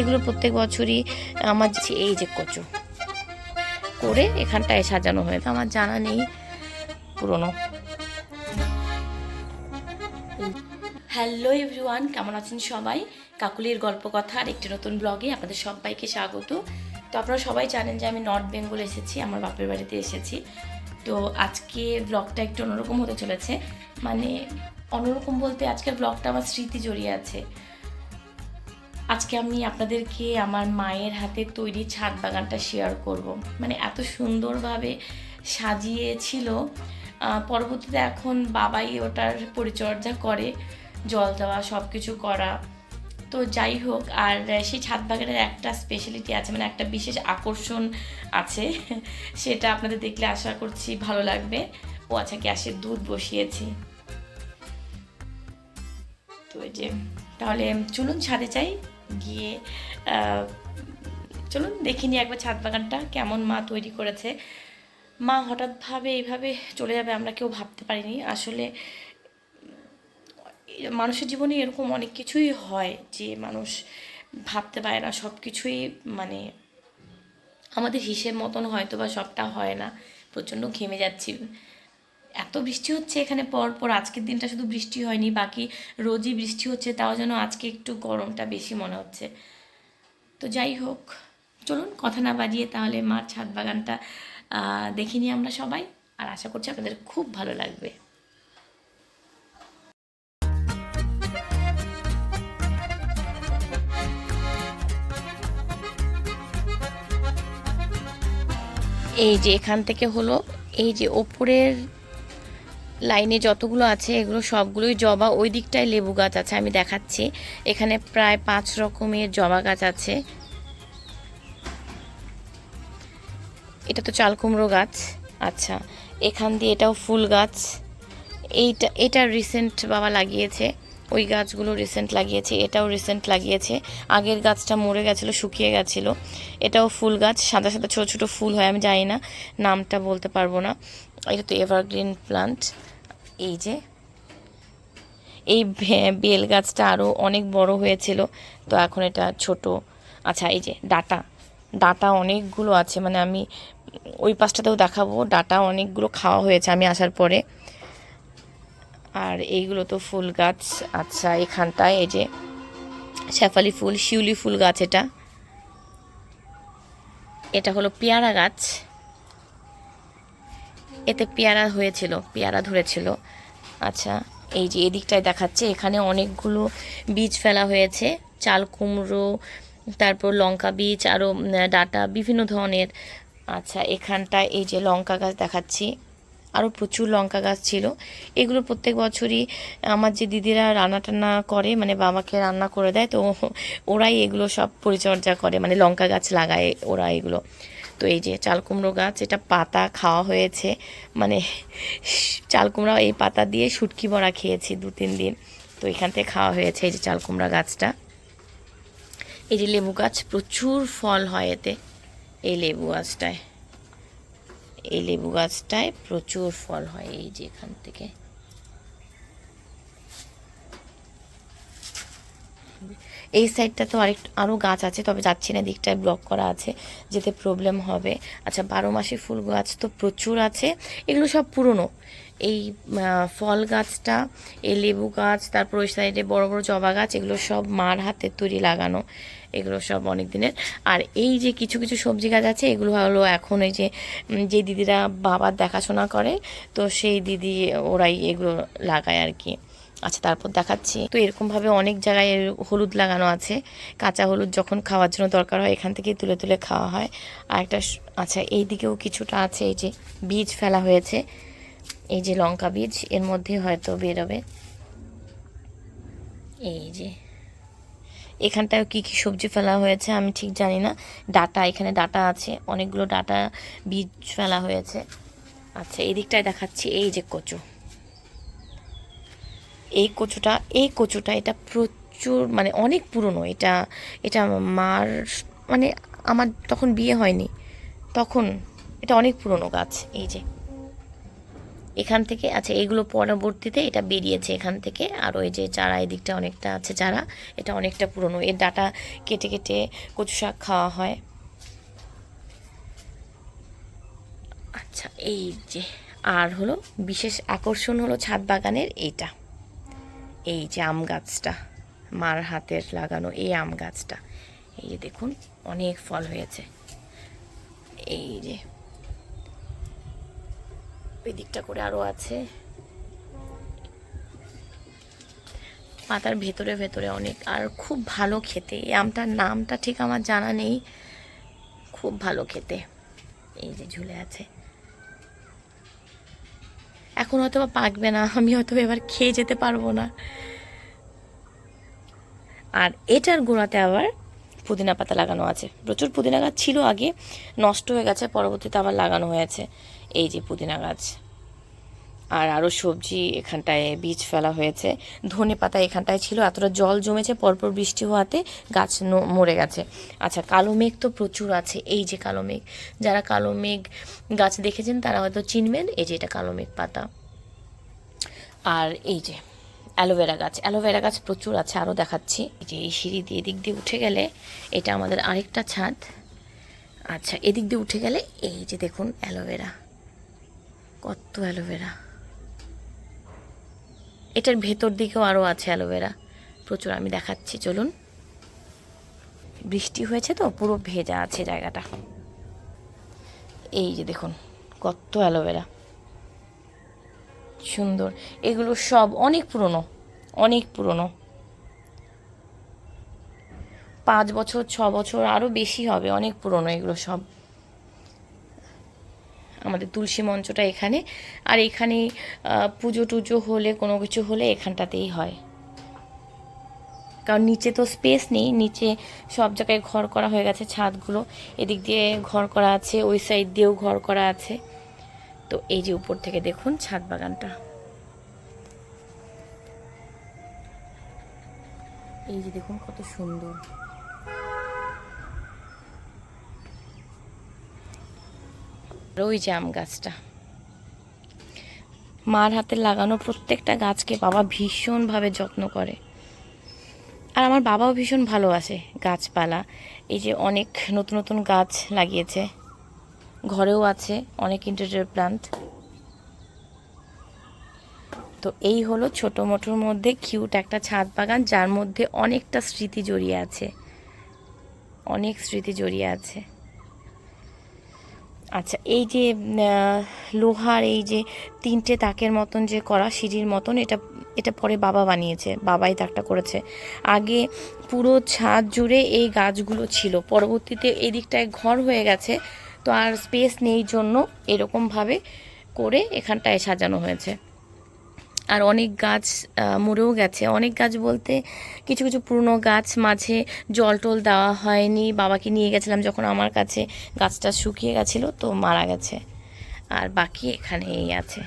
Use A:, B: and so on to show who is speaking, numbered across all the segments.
A: এগুলো প্রত্যেক বছরই আমার এই যে কচু করে এখানটায় সাজানো হয়েছে আমার জানা নেই পুরনো। হ্যালো এভরিওয়ান, কেমন আছেন সবাই? কাকুলির গল্প কথা আর একটি নতুন ব্লগে আপনাদের সবাইকে স্বাগত। তো আপনারা সবাই জানেন যে আমি নর্থ বেঙ্গল এসেছি, আমার বাপের বাড়িতে এসেছি। তো আজকে ব্লগটা একটু অন্যরকম হতে চলেছে। মানে অন্যরকম বলতে আজকের ব্লগটা আমার স্মৃতি জড়িয়ে আছে। আজকে আমি আপনাদেরকে আমার মায়ের হাতে তৈরি ছাদ বাগানটা শেয়ার করব। মানে এত সুন্দরভাবে সাজিয়েছিল। পরবর্তীতে এখন বাবাই ওটার পরিচর্যা করে, জল দেওয়া সব কিছু করা। তো যাই হোক, আর সেই ছাদ বাগানের একটা স্পেশালিটি আছে মানে একটা বিশেষ আকর্ষণ আছে, সেটা আপনাদের দেখলে আশা করছি ভালো লাগবে। ও আচ্ছা গ্যাসের দুধ বসিয়েছি। তো এই যে, তাহলে চলুন ছাদে যাই। গিয়ে চলুন দেখিনি একবার ছাদ বাগানটা কেমন মা তৈরি করেছে। মা হঠাৎভাবে এইভাবে চলে যাবে আমরা কেউ ভাবতে পারিনি। আসলে মানুষের জীবনে এরকম অনেক কিছুই হয় যে মানুষ ভাবতে পারে না। সব কিছুই মানে আমাদের হিসেব মতন হয়তো বা সবটা হয় না। প্রচণ্ড ঘেমে যাচ্ছি। এত বৃষ্টি হচ্ছে এখানে পর পর, আজকের দিনটা শুধু বৃষ্টি হয়নি, বাকি রোজই বৃষ্টি হচ্ছে, তাও যেন আজকে একটু গরমটা বেশি মনে হচ্ছে। তো যাই হোক, চলুন কথা না বাজিয়ে তাহলে মার ছাদ বাগানটা দেখিনি আমরা সবাই, আর আশা করছি আপনাদের খুব ভালো লাগবে। এই যে এখান থেকে হলো, এই যে ওপরের লাইনে যতগুলো আছে, এগুলো সবগুলোই জবা। ওই দিকটায় লেবু গাছ আছে, আমি দেখাচ্ছি। এখানে প্রায় পাঁচ রকমের জবা গাছ আছে। এটা তো চাল কুমড়ো গাছ। আচ্ছা এখান দিয়ে এটাও ফুল গাছ। এইটা, এটা রিসেন্ট বাবা লাগিয়েছে। ওই গাছগুলো রিসেন্ট লাগিয়েছে, এটাও রিসেন্ট লাগিয়েছে। আগের গাছটা মরে গেছিল, শুকিয়ে গেছিল। এটাও ফুল গাছ, সাদা সাদা ছোটো ছোটো ফুল হয়, আমি জানি না, নামটা বলতে পারব না। এটা তো এভারগ্রিন প্লান্ট এই যে, এই বেল গাছটা আরও অনেক বড় হয়েছিল। তো এখন এটা ছোট। আচ্ছা এই যে ডাটা। ডাটা অনেকগুলো আছে মানে আমি ওই পাশটাতেও দেখাবো। ডাটা অনেকগুলো খাওয়া হয়েছে আমি আসার পরে। আর এইগুলো তো ফুল গাছ। আচ্ছা এখানটায় এই যে শেফালি ফুল, শিউলি ফুল গাছ এটা। এটা হলো পেয়ারা গাছ। এতে পেয়ারা হয়েছিল, পেয়ারা ধরেছিল। আচ্ছা এই যে এদিকটায় দেখাচ্ছে, এখানে অনেকগুলো বীজ ফেলা হয়েছে, চাল, কুমড়ো, তারপর লঙ্কা বীজ আরও ডাটা, বিভিন্ন ধরনের। আচ্ছা এখানটায় এই যে লঙ্কা গাছ দেখাচ্ছি আরও প্রচুর লঙ্কা গাছ ছিল। এগুলো প্রত্যেক বছরই আমার যে দিদিরা রান্না টান্না করে মানে বাবাকে রান্না করে দেয়, তো ওরাই এগুলো সব পরিচর্যা করে মানে লঙ্কা গাছ লাগায় ওরা এগুলো। তো এই যে চাল কুমড়ো গাছ, এটা পাতা খাওয়া হয়েছে। মানে চাল কুমড়া এই পাতা দিয়ে শুটকি বড়া খেয়েছি দু তিন দিন। তো এখান থেকে খাওয়া হয়েছে এই যে চাল কুমড়া গাছটা। এই যে লেবু গাছ, প্রচুর ফল হয় এতে এই লেবু গাছটায়। এই লেবু গাছটায় প্রচুর ফল হয় এই যে এখান থেকে। এই সাইডটা তো আরেক আরও গাছ আছে, তবে যাচ্ছি না, দিকটায় ব্লক করা আছে, যেতে প্রবলেম হবে। আচ্ছা বারো মাসি ফুল গাছ তো প্রচুর আছে, এগুলো সব পুরনো। এই ফল গাছটা, এই লেবু গাছ, তারপর ওই সাইডে বড় বড় জবা গাছ, এগুলো সব মার হাতে তৈরি লাগানো। এগুলো সব অনেক দিনের আর এই যে কিছু কিছু সবজি গাছ আছে, এগুলো হলো এখন ওই যে যে দিদিরা বাবার দেখাশোনা করে, তো সেই দিদি ওরাই এগুলো লাগায় আর কি। আচ্ছা তারপর দেখাচ্ছি। তো এরকমভাবে অনেক জায়গায় হলুদ লাগানো আছে। কাঁচা হলুদ যখন খাওয়ার জন্য দরকার হয়, এখান থেকে তুলে তুলে খাওয়া হয়। আর একটা আচ্ছা এই দিকেও কিছুটা আছে, এই যে বীজ ফেলা হয়েছে। এই যে লঙ্কা বীজ, এর মধ্যে হয়তো বেরোবে। এই যে। এখানটায় কি কি সবজি ফেলা হয়েছে আমি ঠিক জানি না। ডাটা, এখানে ডাটা আছে। অনেকগুলো ডাটা বীজ ফেলা হয়েছে। আচ্ছা এই দিকটায় দেখাচ্ছি। এই যে কচু। এই কচুটা এই কচুটা, এটা প্রচুর মানে অনেক পুরনো। এটা এটা মার মানে আমার তখন বিয়ে হয়নি। তখন এটা অনেক পুরনো গাছ, এই যে। এখান থেকে আচ্ছা এগুলো পরবর্তীতে এটা বেরিয়েছে এখান থেকে। আর ওই যে চারা, এদিকটা অনেকটা আছে চারা। এটা অনেকটা পুরনো। এর ডাটা কেটে কেটে কচু শাক খাওয়া হয়। আচ্ছা এই যে। আর হলো, বিশেষ আকর্ষণ হলো ছাদ বাগানের এইটা। এই যে আম গাছটা, মার হাতের লাগানো এই আম গাছটা। এই যে দেখুন, অনেক ফল হয়েছে। এই যে দিকটা করে আরও আছে। পাতার ভেতরে ভেতরে অনেক, আর খুব ভালো খেতে। এই আমটার নামটা ঠিক আমার জানা নেই। খুব ভালো খেতে। এই যে ঝুলে আছে। এখন হয়তো বা পাকবে না, আমি হয়তো এবার খেয়ে যেতে পারব না। আর এটার গোড়াতে আবার পুদিনা পাতা লাগানো আছে। প্রচুর পুদিনা গাছ ছিল আগে, নষ্ট হয়ে গেছে, পরবর্তীতে আবার লাগানো হয়েছে। এই যে পুদিনা গাছ। আর আরও সবজি এখানটায় বীজ ফেলা হয়েছে। ধনে পাতা এখানটায় ছিল, এতটা জল জমেছে, পরপর বৃষ্টি হওয়াতে গাছ মরে গেছে। আচ্ছা কালো মেঘ তো প্রচুর আছে, এই যে কালো মেঘ। যারা কালো মেঘ গাছ দেখেছেন, তারা হয়তো চিনবেন, এই যে এটা কালো মেঘ পাতা। আর এই যে অ্যালোভেরা গাছ অ্যালোভেরা গাছ প্রচুর আছে আরও দেখাচ্ছি। এই যে এই সিঁড়ি দিয়ে এদিক দিয়ে উঠে গেলে এটা আমাদের আরেকটা ছাদ। আচ্ছা এদিক দিয়ে উঠে গেলে এই যে দেখুন, অ্যালোভেরা। কত অ্যালোভেরা। এটার ভেতর দিকেও আরও আছে অ্যালোভেরা। প্রচুর, আমি দেখাচ্ছি, চলুন। বৃষ্টি হয়েছে তো, পুরো ভেজা আছে জায়গাটা। এই যে দেখুন, কত অ্যালোভেরা। সুন্দর, এগুলো সব অনেক পুরনো অনেক পুরনো। পাঁচ বছর, ছ বছর আরও বেশি হবে, অনেক পুরনো এগুলো সব। আমাদের তুলসী মঞ্চটা এখানে। আর এখানে পুজো টুজো হলে, কোনো কিছু হলে এখানটাতেই হয়। কারণ নিচে তো স্পেস নেই, নিচে সব জায়গায় ঘর করা হয়ে গেছে, ছাদগুলো। এদিক দিয়ে ঘর করা আছে, ওই সাইড দিয়েও ঘর করা আছে। তো এই যে উপর থেকে দেখুন ছাদ বাগানটা। এই যে দেখুন কত সুন্দর। আর ওই আম গাছটা। মার হাতে লাগানো প্রত্যেকটা গাছকে বাবা ভীষণভাবে যত্ন করে। আর আমার বাবাও ভীষণ ভালোবাসে গাছপালা। এই যে অনেক নতুন নতুন গাছ লাগিয়েছে। ঘরেও আছে অনেক ইন্টেরিয়র প্লান্ট তো এই হলো ছোটো মোটোর মধ্যে কিউট একটা ছাদ বাগান, যার মধ্যে অনেকটা স্মৃতি জড়িয়ে আছে। অনেক স্মৃতি জড়িয়ে আছে। আচ্ছা এই যে লোহার এই যে তিনটে তাকের মতন যে করা সিঁড়ির মতন, এটা এটা পরে বাবা বানিয়েছে, বাবাই তাকটা করেছে। আগে পুরো ছাদ জুড়ে এই গাছগুলো ছিল, পরবর্তীতে এই দিকটায় ঘর হয়ে গেছে, তো আর স্পেস নেই জন্য এরকমভাবে করে এখানটায় সাজানো হয়েছে। আর অনেক গাছ মরেও গেছে। অনেক গাছ বলতে কিছু কিছু পুরনো গাছ মাঝে জল টল দেওয়া হয়নি। বাবাকে নিয়ে গেছিলাম যখন আমার কাছে গাছটা শুকিয়ে গেছিল, তো মারা গেছে। আর বাকি এখানে এই আছে।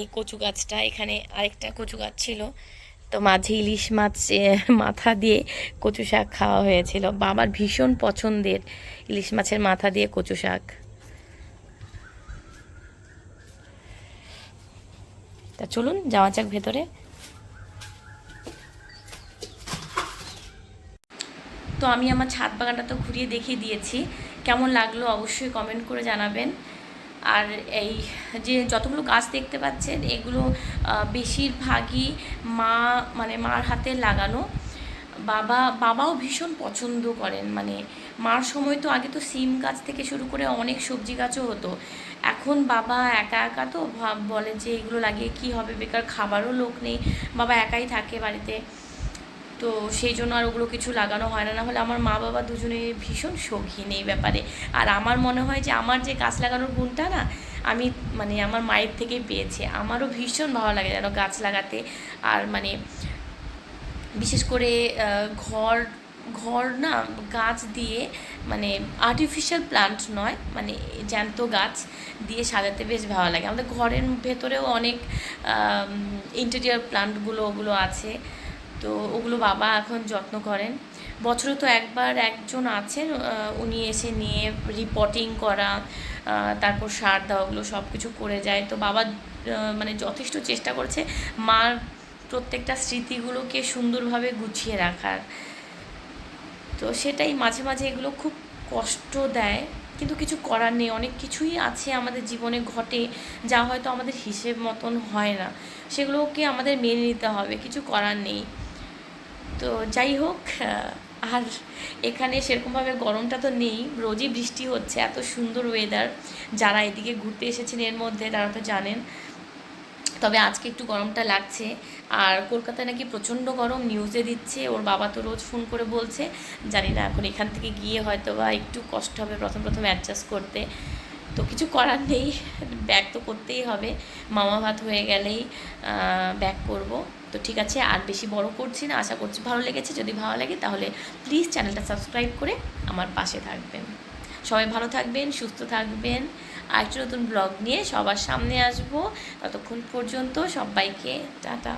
A: এই কচু গাছটা, এখানে আরেকটা কচু গাছ ছিল। তো মাঝে ইলিশ মাছ মাথা দিয়ে কচু শাক খাওয়া হয়েছিল। বাবার ভীষণ পছন্দের ইলিশ মাছের মাথা দিয়ে কচু শাক। তা চলুন, যাওয়া যাক ভেতরে। তো আমি আমার ছাদ বাগানটা তো ঘুরিয়ে দেখিয়ে দিয়েছি। কেমন লাগল অবশ্যই কমেন্ট করে জানাবেন। আর এই যে যতগুলো গাছ দেখতে পাচ্ছেন, এগুলো বেশিরভাগই মা মানে মার হাতে লাগানো। বাবা, বাবাও ভীষণ পছন্দ করেন। মানে মার সময় তো আগে তো সিম গাছ থেকে শুরু করে অনেক সবজি গাছও হতো। এখন বাবা একা একা তো বলে যে এগুলো লাগিয়ে কি হবে? বেকার খাবারও লোক নেই। বাবা একাই থাকে বাড়িতে। তো সেই জন্য আর ওগুলো কিছু লাগানো হয় না। না হলে আমার মা বাবা দুজনে ভীষণ শৌখিন এই ব্যাপারে। আর আমার মনে হয় যে আমার যে গাছ লাগানোর গুণটা না, আমি মানে আমার মায়ের থেকেই পেয়েছি। আমারও ভীষণ ভালো লাগে যেন গাছ লাগাতে। আর মানে বিশেষ করে ঘর ঘর না, গাছ দিয়ে মানে আর্টিফিশিয়াল প্লান্ট নয় মানে জ্যান্ত গাছ দিয়ে সাজাতে বেশ ভালো লাগে। আমাদের ঘরের ভেতরেও অনেক ইন্টেরিয়ার প্লান্টগুলো ওগুলো আছে। তো ওগুলো বাবা এখন যত্ন করেন। বছরে তো একবার একজন আছেন উনি এসে নিয়ে রিপোর্টিং করা তারপর সার দেওয়াগুলো সব কিছু করে যায়। তো বাবা মানে যথেষ্ট চেষ্টা করছে। মার প্রত্যেকটা স্মৃতিগুলোকে সুন্দরভাবে গুছিয়ে রাখার। তো সেটাই মাঝে মাঝে এগুলো খুব কষ্ট দেয়। কিন্তু কিছু করার নেই, অনেক কিছুই আছে আমাদের জীবনে ঘটে যা হয়তো আমাদের হিসেব মতন হয় না। সেগুলোকে আমাদের মেনে নিতে হবে, কিছু করার নেই। তো যাই হোক আর এখানে সেরকমভাবে গরমটা তো নেই, রোজই বৃষ্টি হচ্ছে, এত সুন্দর ওয়েদার যারা এদিকে ঘুরতে এসেছেন এর মধ্যে, তারা তো জানেন। তবে আজকে একটু গরমটা লাগছে। আর কলকাতায় নাকি প্রচণ্ড গরম নিউজে দিচ্ছে, ওর বাবা তো রোজ ফোন করে বলছে। জানি না এখন এখান থেকে গিয়ে হয়তো বা একটু কষ্ট হবে প্রথম প্রথম অ্যাডজাস্ট করতে। তো কিছু করার নেই ব্যাক তো করতেই হবে। মামা ভাত হয়ে গেলেই ব্যাক করব। তো ঠিক আছে, আর বেশি বড় করছি না, আশা করছি ভালো লেগেছে। যদি ভালো লাগে তাহলে প্লিজ চ্যানেলটা সাবস্ক্রাইব করে আমার পাশে থাকবেন। সবাই ভালো থাকবেন, সুস্থ থাকবেন। আর একটা নতুন ব্লগ নিয়ে সবার সামনে আসব। ততক্ষণ পর্যন্ত সবাইকে টাটা।